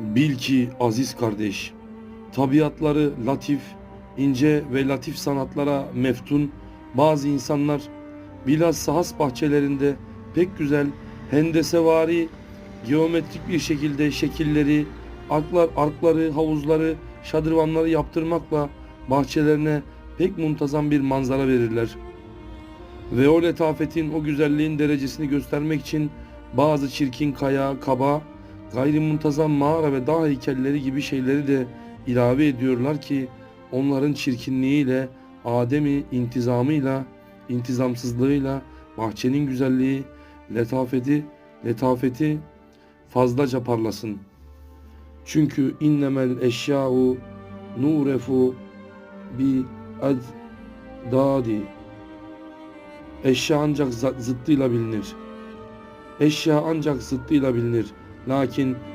Bil ki aziz kardeş, tabiatları latif, ince ve latif sanatlara meftun bazı insanlar bilhassa has bahçelerinde pek güzel hendesevari geometrik bir şekilde şekilleri, arklar, arkları, havuzları, şadırvanları yaptırmakla bahçelerine pek muntazam bir manzara verirler. Ve o letafetin, o güzelliğin derecesini göstermek için bazı çirkin kaya, kaba, gayrimuntazam mağara ve dağ heykelleri gibi şeyleri de ilave ediyorlar ki onların çirkinliğiyle, Adem'i intizamıyla, intizamsızlığıyla bahçenin güzelliği, letafeti, letafeti fazlaca parlasın. Çünkü innemel eşya'u nurefu bi dadi. Eşya ancak zıttıyla bilinir. Eşya ancak zıttıyla bilinir. Lakin